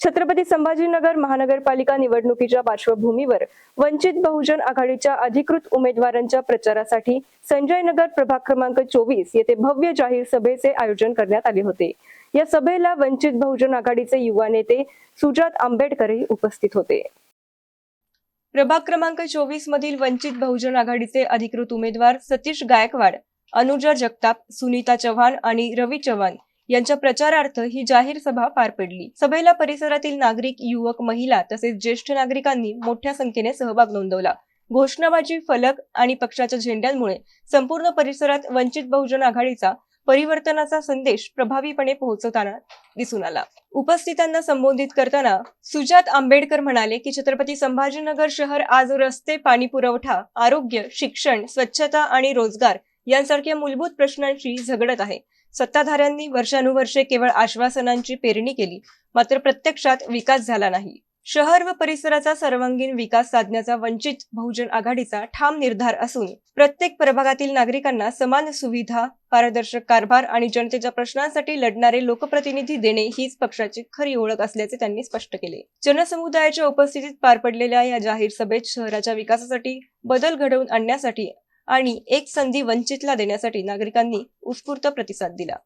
छत्रपती संभाजीनगर महानगरपालिका निवडणुकीच्या पार्श्वभूमीवर वंचित बहुजन आघाडीच्या अधिकृत उमेदवारांच्या प्रचारासाठी संजय नगर प्रभाग क्रमांक चोवीस येथे भव्य जाहीर सभेचे आयोजन करण्यात आले होते. या सभेला वंचित बहुजन आघाडीचे युवा नेते सुजात आंबेडकरही उपस्थित होते. प्रभाग क्रमांक चोवीस मधील वंचित बहुजन आघाडीचे अधिकृत उमेदवार सतीश गायकवाड अनुजा जगताप सुनीता चव्हाण आणि रवी चव्हाण यांच्या प्रचारार्थ ही जाहीर सभा पार पडली. सभेला परिसरातील नागरिक युवक महिला तसेच ज्येष्ठ नागरिकांनी मोठ्या संख्येने सहभाग नोंदवला. घोषणाबाजी फलक आणि पक्षाच्या झेंड्यांमुळे संपूर्ण परिसरात वंचित बहुजन आघाडीचा परिवर्तनाचा संदेश प्रभावीपणे पोहोचवताना दिसून आला. उपस्थितांना संबोधित करताना सुजात आंबेडकर म्हणाले की छत्रपती संभाजीनगर शहर आज रस्ते पाणी पुरवठा आरोग्य शिक्षण स्वच्छता आणि रोजगार यांसारख्या मूलभूत प्रश्नांशी झगडत आहे. सत्ताधाऱ्यांनी वर्षानुवर्षे केवळ आश्वासनांची पेरणी केली मात्र प्रत्यक्षात विकास झाला नाही. शहर व परिसराचा सर्वांगीण विकास साधण्याचा वंचित बहुजन आघाडीचा ठाम निर्धार असून प्रत्येक प्रभागातील नागरिकांना समान सुविधा पारदर्शक कारभार आणि जनतेच्या प्रश्नांसाठी लढणारे लोकप्रतिनिधी देणे हीच पक्षाची खरी ओळख असल्याचे त्यांनी स्पष्ट केले. जनसमुदायाच्या उपस्थितीत पार पडलेल्या या जाहीर सभेत शहराच्या विकासासाठी बदल घडवून आणण्यासाठी आणि एक संधी वंचितला देण्यासाठी नागरिकांनी उत्स्फूर्त प्रतिसाद दिला.